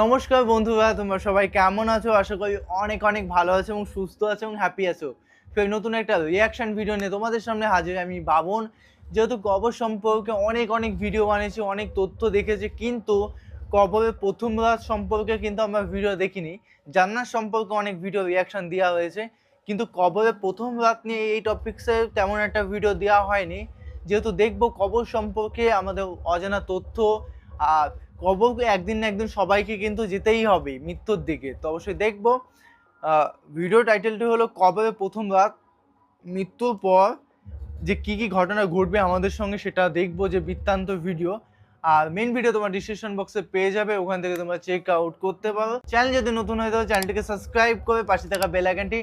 নমস্কার বন্ধুরা, তোমরা সবাই কেমন আছো? আশা করি অনেক অনেক ভালো আছো এবং সুস্থ আছো এবং হ্যাপি আছো। ফের নতুন একটা রিয়াকশন ভিডিও নিয়ে তোমাদের সামনে হাজির আমি বাবন। যেহেতু কবর সম্পর্কে অনেক অনেক ভিডিও বানিয়েছি, অনেক তথ্য দেখেছি, কিন্তু কবরের প্রথম রাত সম্পর্কে কিন্তু আমরা ভিডিও দেখিনি। জান্নাত সম্পর্কে অনেক ভিডিও রিয়াকশন দেওয়া হয়েছে, কিন্তু কবরের প্রথম রাত নিয়ে এই টপিক্সে তেমন একটা ভিডিও দেওয়া হয়নি। যেহেতু দেখব কবর সম্পর্কে আমাদের অজানা তথ্য, আর কবর একদিন না একদিন সবাইকে কিন্তু যেতেই হবে মৃত্যুর দিকে। তো অবশ্যই দেখব। ভিডিও টাইটেলটি হলো কবরের প্রথম রাত মৃত্যুর পর যে কি কি ঘটনা ঘটবে আমাদের সঙ্গে সেটা দেখব যে বৃত্তান্ত ভিডিও আর মেন ভিডিও তোমার ডিসক্রিপশন বক্সে পেয়ে যাবে, ওখান থেকে তোমরা চেক আউট করতে পারো। চ্যানেল যদি নতুন হয়ে থাকো চ্যানেলটিকে সাবস্ক্রাইব করে পাশে থাকা বেল আইকনটি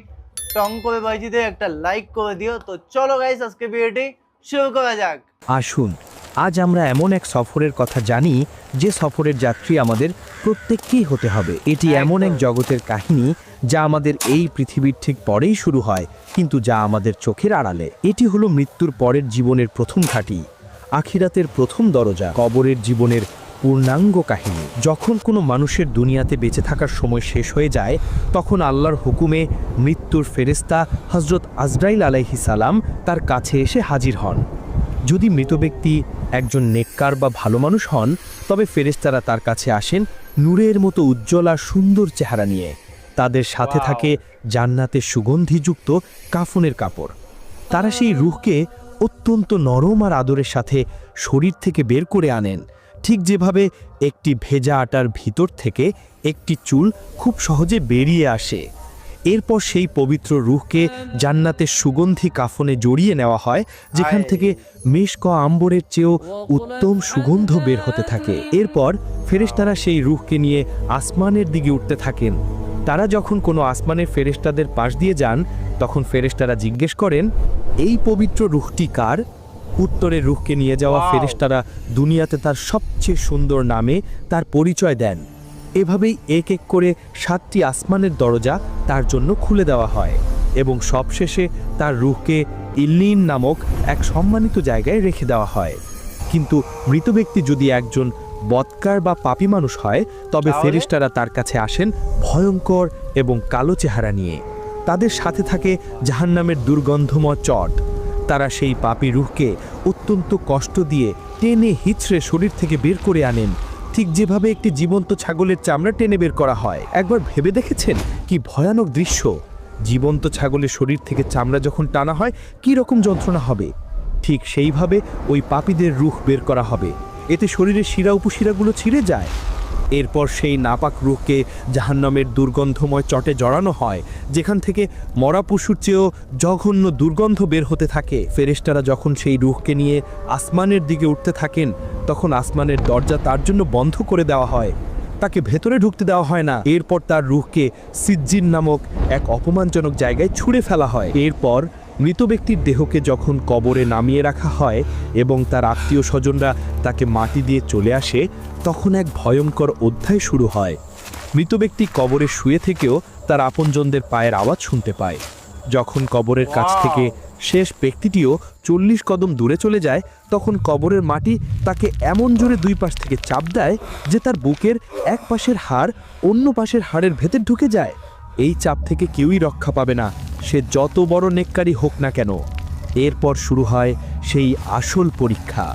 টং করে বাজিয়ে দিয়ে একটা লাইক করে দিও। তো চলো গাইস আজকে ভিডিওটি শুরু করা যাক। আসুন আজ আমরা এমন এক সফরের কথা জানি যে সফরের যাত্রী আমাদের প্রত্যেককেই হতে হবে। এটি এমন এক জগতের কাহিনী যা আমাদের এই পৃথিবীর ঠিক পরেই শুরু হয় কিন্তু যা আমাদের চোখের আড়ালে। এটি হলো মৃত্যুর পরের জীবনের প্রথম ঘাঁটি আখিরাতের প্রথম দরজা কবরের জীবনের পূর্ণাঙ্গ কাহিনী। যখন কোনো মানুষের দুনিয়াতে বেঁচে থাকার সময় শেষ হয়ে যায় তখন আল্লাহর হুকুমে মৃত্যুর ফেরেস্তা হজরত আজরাইল আলাইহি সালাম তার কাছে এসে হাজির হন। যদি মৃত ব্যক্তি একজন নেককার বা ভালো মানুষ হন তবে ফেরেস্তারা তার কাছে আসেন নূরের মতো উজ্জ্বল আর সুন্দর চেহারা নিয়ে। তাদের সাথে থাকে জান্নাতে সুগন্ধিযুক্ত কাফনের কাপড়। তারা সেই রুহকে অত্যন্ত নরম আর আদরের সাথে শরীর থেকে বের করে আনেন। ঠিক যেভাবে একটি ভেজা আটার ভিতর থেকে একটি চুল খুব সহজে বেরিয়ে আসে। এরপর সেই পবিত্র রুহকে জান্নাতের সুগন্ধি কাফনে জড়িয়ে নেওয়া হয় যেখান। থেকে মেশক আম্বরের চেয়েও উত্তম সুগন্ধ বের হতে থাকে। এরপর ফেরেশতারা সেই রুহকে নিয়ে আসমানের দিকে উঠতে থাকেন। তারা যখন কোনো আসমানের ফেরেশতাদের পাশ দিয়ে যান তখন ফেরেশতারা জিজ্ঞেস করেন এই পবিত্র রুহটি কার? উত্তরে রুহকে নিয়ে যাওয়া Wow! ফেরেশতারা দুনিয়াতে তার সবচেয়ে সুন্দর নামে তার পরিচয় দেন। এভাবেই এক এক করে সাতটি আসমানের দরজা তার জন্য খুলে দেওয়া হয় এবং সবশেষে তার রুহকে ইল্লিন নামক এক সম্মানিত জায়গায় রেখে দেওয়া হয়। কিন্তু মৃত ব্যক্তি যদি একজন বৎকার বা পাপী মানুষ হয় তবে তাহলে? ফেরিস্তারা তার কাছে আসেন ভয়ঙ্কর এবং কালো চেহারা নিয়ে। তাদের সাথে থাকে জাহান্নামের দুর্গন্ধময় চট। তারা সেই পাপী রুহকে অত্যন্ত কষ্ট দিয়ে টেনে হিচড়ে শরীর থেকে বের করে আনেন ঠিক যেভাবে একটি জীবন্ত ছাগলের চামড়া টেনে বের করা হয়, একবার ভেবে দেখেছেন? কি ভয়ানক দৃশ্য। জীবন্ত ছাগলের শরীর থেকে চামড়া যখন টানা হয়, কি রকম যন্ত্রণা হবে? ঠিক সেইভাবে ওই পাপীদের রুখ বের করা হবে। এতে শরীরের শিরা উপশিরাগুলো ছিঁড়ে যায়। এরপর সেই নাপাক রুখকে জাহান্নামের দুর্গন্ধময় চটে জড়ানো হয়, যেখান থেকে মরা পশুর চেয়েও জঘন্য দুর্গন্ধ বের হতে থাকে। ফেরেশতারা যখন সেই রুখকে নিয়ে আসমানের দিকে উঠতে থাকেন, তখন আসমানের দরজা তার জন্য বন্ধ করে দেওয়া হয়। তাকে ভেতরে ঢুকতে দেওয়া হয় না। এরপর তার রুহকে সিজ্জিন নামক এক অপমানজনক জায়গায় ছুঁড়ে ফেলা হয়। এরপর মৃত ব্যক্তির দেহকে যখন কবরে নামিয়ে রাখা হয় এবং তার আত্মীয় স্বজনরা তাকে মাটি দিয়ে চলে আসে তখন এক ভয়ঙ্কর অধ্যায় শুরু হয়। মৃত ব্যক্তি কবরে শুয়ে থেকেও তার আপনজনদের পায়ের আওয়াজ শুনতে পায়। যখন কবরের কাছ থেকে শেষ ব্যক্তিটিও চল্লিশ কদম দূরে চলে যায় তখন কবরের মাটি তাকে এমন জোরে দুই পাশ থেকে চাপ দেয় যে তার বুকের এক পাশের হাড় অন্য পাশের হাড়ের ভেতর ঢুকে যায়। এই চাপ থেকে কেউই রক্ষা পাবে না। সে যত বড় নেককারী হোক না কেন, এরপর শুরু হয় সেই আসল পরীক্ষা।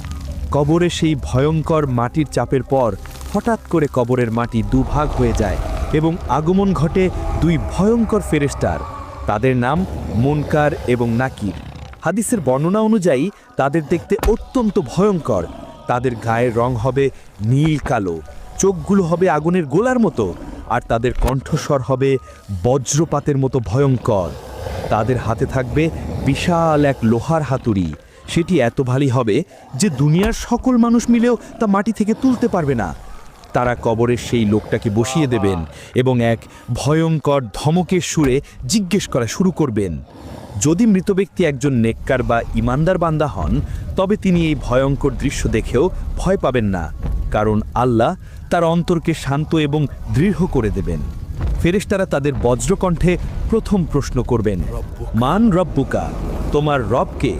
কবরে সেই ভয়ঙ্কর মাটির চাপের পর হঠাৎ করে কবরের মাটি দুভাগ হয়ে যায় এবং আগমন ঘটে দুই ভয়ঙ্কর ফেরেস্টার তাদের নাম মুনকার এবং নাকির। হাদিসের বর্ণনা অনুযায়ী তাদের দেখতে অত্যন্ত ভয়ঙ্কর। তাদের গায়ের রং হবে নীল কালো, চোখগুলো হবে আগুনের গোলার মতো, আর তাদের কণ্ঠস্বর হবে বজ্রপাতের মতো ভয়ঙ্কর। তাদের হাতে থাকবে বিশাল এক লোহার হাতুড়ি। সেটি এত ভারী হবে যে দুনিয়ার সকল মানুষ মিলেও তা মাটি থেকে তুলতে পারবে না। তারা কবরের সেই লোকটাকে বসিয়ে দেবেন এবং এক ভয়ঙ্কর ধমকের সুরে জিজ্ঞেস করা শুরু করবেন। যদি মৃত ব্যক্তি একজন নেককার বা ইমানদার বান্দা হন, তবে তিনি এই ভয়ঙ্কর দৃশ্য দেখেও ভয় পাবেন না, কারণ আল্লাহ তার অন্তরকে শান্ত এবং দৃঢ় করে দেবেন। ফেরেশতারা তাদের বজ্রকণ্ঠে প্রথম প্রশ্ন করবেন, মান রব্বুকা? তোমার রবকে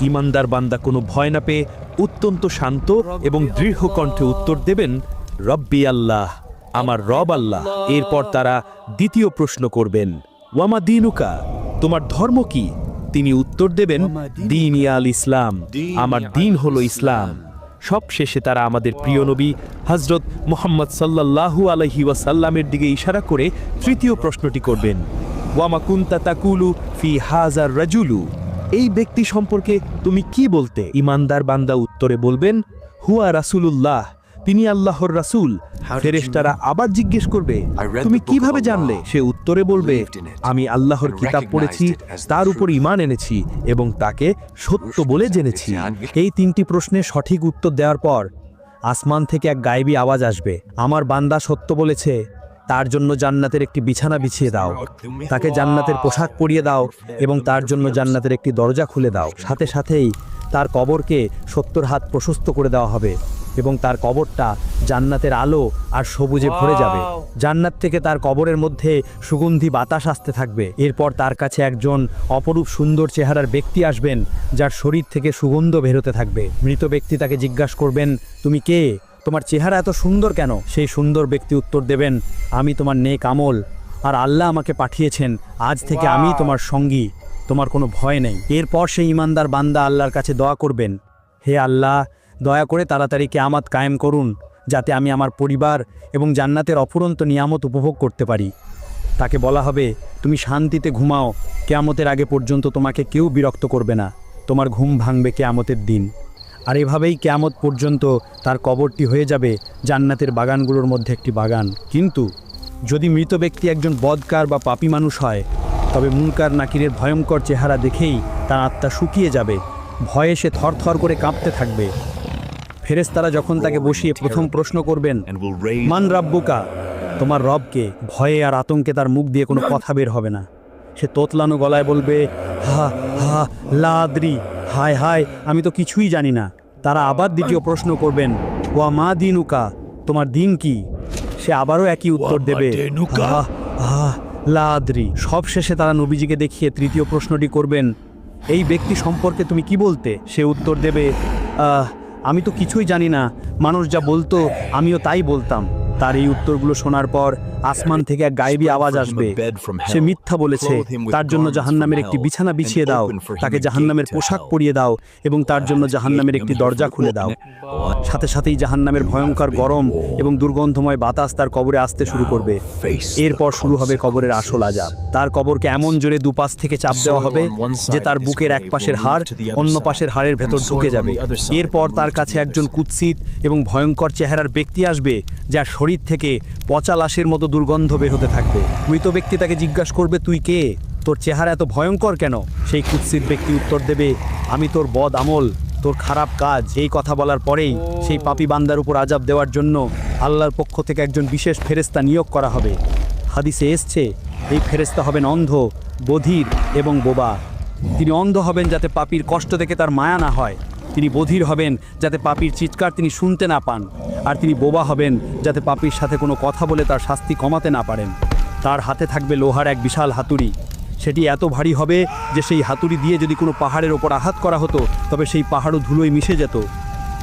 ইমানদার বান্দা কোনো ভয় না পেয়ে অত্যন্ত শান্ত এবং দৃঢ় কণ্ঠে উত্তর দেবেন, রব্বি আল্লাহ, আমার রব আল্লাহ। এরপর তারা দ্বিতীয় প্রশ্ন করবেন, ওয়ামা দিনুকা? তোমার ধর্ম কি? তিনি উত্তর দেবেন, দিন ইয়াল ইসলাম, আমার দিন হলো ইসলাম। সব শেষে তারা আমাদের প্রিয় নবী হজরত মোহাম্মদ সাল্লাল্লাহু আলহি ওয়াসাল্লামের দিকে ইশারা করে তৃতীয় প্রশ্নটি করবেন। ওয়ামাকুন্তা তাকুলু ফি হাজার রাজুলু? এই ব্যক্তি সম্পর্কে তুমি কি বলতে? ইমানদার বান্দা উত্তরে বলবেন, হুয়া রাসূলুল্লাহ। তিনি আল্লাহর রাসূল। ফেরেশতারা আবার জিজ্ঞেস করবে তুমি কীভাবে জানলে? সে উত্তরে বলবে আমি আল্লাহর কিতাব পড়েছি তার উপর ঈমান এনেছি এবং তাকে সত্য বলে জেনেছি। এই তিনটি প্রশ্নের সঠিক উত্তর দেওয়ার পর আসমান থেকে এক গায়েবী আওয়াজ আসবে। আমার বান্দা সত্য বলেছে তার জন্য জান্নাতের একটি বিছানা বিছিয়ে দাও। তাকে জান্নাতের পোশাক পরিয়ে দাও এবং তার জন্য জান্নাতের একটি দরজা খুলে দাও। সাথে সাথেই তার কবরকে সত্তর হাত প্রশস্ত করে দেওয়া হবে। এবং তার কবরটা জান্নাতের আলো আর সবুজে ভরে যাবে। জান্নাত থেকে তার কবরের মধ্যে সুগন্ধি বাতাস আসতে থাকবে। এরপর তার কাছে একজন অপরূপ সুন্দর চেহারার ব্যক্তি আসবেন যার শরীর থেকে সুগন্ধ বেরোতে থাকবে। মৃত ব্যক্তি তাকে জিজ্ঞাসা করবেন তুমি কে? তোমার চেহারা এত সুন্দর কেন? সেই সুন্দর ব্যক্তি উত্তর দেবেন আমি তোমার নেক আমল। আর আল্লাহ আমাকে পাঠিয়েছেন আজ থেকে আমি তোমার সঙ্গী। তোমার কোনো ভয় নেই। এরপর সেই ইমানদার বান্দা আল্লাহর কাছে দোয়া করবেন হে আল্লাহ দয়া করে তাড়াতাড়ি কেয়ামত কায়েম করুন, যাতে আমি আমার পরিবার এবং জান্নাতের অফুরন্ত নিয়ামত উপভোগ করতে পারি। তাকে বলা হবে, তুমি শান্তিতে ঘুমাও, কেয়ামতের আগে পর্যন্ত তোমাকে কেউ বিরক্ত করবে না। তোমার ঘুম ভাঙবে কেয়ামতের দিন। আর এভাবেই কেয়ামত পর্যন্ত তার কবরটি হয়ে যাবে জান্নাতের বাগানগুলোর মধ্যে একটি বাগান। কিন্তু যদি মৃত ব্যক্তি একজন বদকার বা পাপী মানুষ হয়, তবে মুনকার নাকিরের ভয়ঙ্কর চেহারা দেখেই তার আত্মা শুকিয়ে যাবে। ভয়ে সে থরথর করে কাঁপতে থাকবে। ফেরেশতারা যখন তাকে বসিয়ে প্রথম প্রশ্ন করবেন মান রাব্বুকা? তোমার রবকে ভয়ে আর আতঙ্কে তার মুখ দিয়ে কোনো কথা বের হবে না। সে তোতলানো গলায় বলবে হা হা লাদ্রি হায় হায় আমি তো কিছুই জানি না। তারা আবার দ্বিতীয় প্রশ্ন করবেন ওয়া মা দিনুকা? তোমার দিন কি? সে আবারও একই উত্তর দেবে? হা হা লাদ্রি। সব শেষে তারা নবীজিকে দেখিয়ে তৃতীয় প্রশ্নটি করবেন এই ব্যক্তি সম্পর্কে তুমি কি বলতে? সে উত্তর দেবে "আহ, আমি তো কিছুই জানি না। মানুষ যা বলতো, আমিও তাই বলতাম। তার এই উত্তরগুলো শোনার পর আসমান থেকে এক গায়েবী আওয়াজ আসবে। সে মিথ্যা বলেছে। তার জন্য জাহান্নামের একটি বিছানা বিছিয়ে দাও। তাকে জাহান্নামের পোশাক পরিয়ে দাও এবং তার জন্য জাহান্নামের একটি দরজা খুলে দাও। সাথে সাথেই জাহান্নামের ভয়ঙ্কর গরম এবং দুর্গন্ধময় বাতাস তার কবরে আসতে শুরু করবে। এরপর শুরু হবে কবরের আসল আজাব। তার কবরকে এমন জোরে দুপাশ থেকে চাপ দেওয়া হবে যে তার বুকের এক পাশের হাড় অন্য পাশের হাড়ের ভেতর ঢুকে যাবে। এরপর তার কাছে একজন কুৎসিত এবং ভয়ঙ্কর চেহারার ব্যক্তি আসবে যার শরীর থেকে পচা লাশের মতো দুর্গন্ধ বের হতে থাকবে। মৃত ব্যক্তি তাকে জিজ্ঞাসা করবে, তুই কে? তোর চেহারা এত ভয়ঙ্কর কেন? সেই কুৎসিত ব্যক্তি উত্তর দেবে, আমি তোর বদ আমল, তোর খারাপ কাজ। এই কথা বলার পরেই সেই পাপী বান্দার উপর আজাব দেওয়ার জন্য আল্লাহর পক্ষ থেকে একজন বিশেষ ফেরেস্তা নিয়োগ করা হবে। হাদিসে এসছে, এই ফেরেস্তা হবেন অন্ধ, বধির এবং বোবা। তিনি অন্ধ হবেন যাতে পাপির কষ্ট থেকে তার মায়া না হয়। তিনি বধির হবেন যাতে পাপির চিৎকার তিনি শুনতে না পান। আর তিনি বোবা হবেন যাতে পাপির সাথে কোনো কথা বলে তার শাস্তি কমাতে না পারেন। তার হাতে থাকবে লোহার এক বিশাল হাতুড়ি। সেটি এত ভারী হবে যে সেই হাতুড়ি দিয়ে যদি কোনো পাহাড়ের ওপর আঘাত করা হতো, তবে সেই পাহাড়ও ধুলোয় মিশে যেত।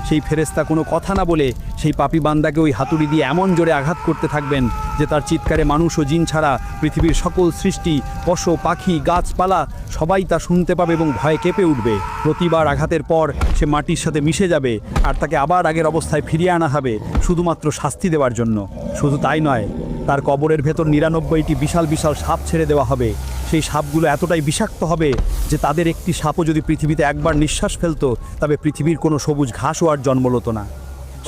সেই ফেরেস্তা কোনো কথা না বলে সেই পাপি বান্দাকে ওই হাতুড়ি দিয়ে এমন জোরে আঘাত করতে থাকবেন যে তার চিৎকারে মানুষ ও জিন ছাড়া পৃথিবীর সকল সৃষ্টি, পশু, পাখি, গাছপালা সবাই তা শুনতে পাবে এবং ভয়ে কেঁপে উঠবে। প্রতিবার আঘাতের পর সে মাটির সাথে মিশে যাবে আর তাকে আবার আগের অবস্থায় ফিরিয়ে আনা হবে শুধুমাত্র শাস্তি দেওয়ার জন্য। শুধু তাই নয়, তার কবরের ভেতর নিরানব্বইটি বিশাল বিশাল সাপ ছেড়ে দেওয়া হবে। সেই সাপগুলো এতটাই বিষাক্ত হবে যে তাদের একটি সাপও যদি পৃথিবীতে একবার নিঃশ্বাস ফেলতো, তবে পৃথিবীর কোনো সবুজ ঘাসও আর জন্ম লতো না।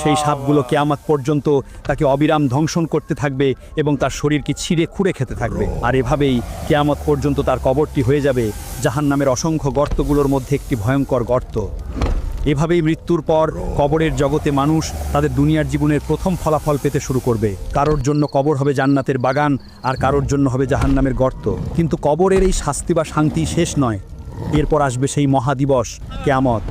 সেই সাপগুলো কেয়ামত পর্যন্ত তাকে অবিরাম ধ্বংসন করতে থাকবে এবং তার শরীরকে ছিঁড়ে খুঁড়ে খেতে থাকবে। আর এভাবেই কেয়ামত পর্যন্ত তার কবরটি হয়ে যাবে। জাহান নামের অসংখ্য গর্তগুলোর মধ্যে একটি ভয়ঙ্কর গর্ত। এভাবেই মৃত্যুর পর কবরের জগতে মানুষ তাদের দুনিয়ার জীবনের প্রথম ফলাফল পেতে শুরু করবে। কারোর জন্য কবর হবে জান্নাতের বাগান, আর কারোর জন্য হবে জাহান্নামের গর্ত। কিন্তু কবরের এই শাস্তি বা শান্তি শেষ নয়। এরপর আসবে সেই মহাদিবস কেয়ামত।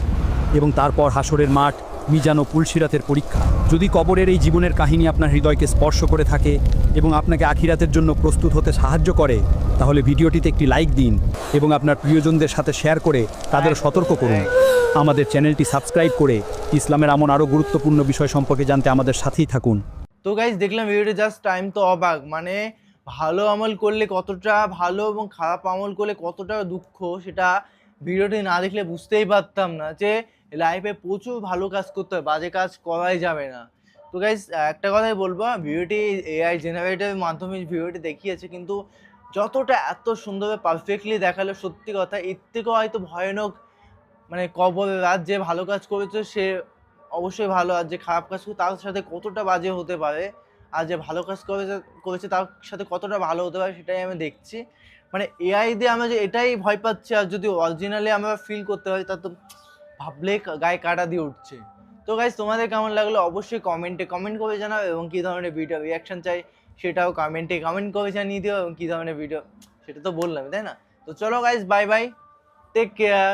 এবং তারপর হাসরের মাঠ, মিজান ও পুলসিরাতের পরীক্ষা। যদি কবরের এই জীবনের কাহিনী আপনার হৃদয়কে স্পর্শ করে থাকে এবং আপনাকে আখিরাতের জন্য প্রস্তুত হতে সাহায্য করে, তাহলে ভিডিওটিতে একটি লাইক দিন এবং আপনার প্রিয়জনদের সাথে শেয়ার করে তাদের সতর্ক করুন। আমাদের চ্যানেলটি সাবস্ক্রাইব করে ইসলামের এমন আরও গুরুত্বপূর্ণ বিষয় সম্পর্কে জানতে আমাদের সাথেই থাকুন। তো গাইজ দেখলাম ভিডিওটা জাস্ট টাইম তো অবাক। মানে ভালো আমল করলে কতটা ভালো এবং খারাপ আমল করলে কতটা দুঃখ সেটা ভিডিওটি না দেখলে বুঝতেই পারতাম না যে লাইফে প্রচুর ভালো কাজ করতে হয়, বাজে কাজ করাই যাবে না। তো গাইজ একটা কথাই বলব ভিডিওটি এআই জেনারেটের মাধ্যমে ভিডিওটি দেখিয়েছে কিন্তু যতটা এত সুন্দরভাবে পারফেক্টলি দেখাল সত্যি কথা, এর থেকেও হয়তো ভয়ানক মানে কবর রাত যে ভালো কাজ করেছে, সে অবশ্যই ভালো। আর যে খারাপ কাজ করে তার সাথে কতটা বাজে হতে পারে, আর যে ভালো কাজ করেছে করেছে, তার সাথে কতটা ভালো হতে পারে, সেটাই আমি দেখছি। মানে এআই দিয়ে আমরা যে এটাই ভয় পাচ্ছি, আর যদি অরিজিনালি আমরা ফিল করতে পারি তা তো ভাবলে গায়ে কাটা দিয়ে উঠছে। তো গাইজ তোমাদের কেমন লাগল? অবশ্যই কমেন্টে কমেন্ট করে জানাও, এবং কী ধরনের ভিডিও রিয়াকশন চাই, সেটাও কমেন্টে কমেন্ট করে জানিয়ে দিও, এবং কী ধরনের ভিডিও সেটা তো বললাম তাই না? তো চলো guys bye bye take care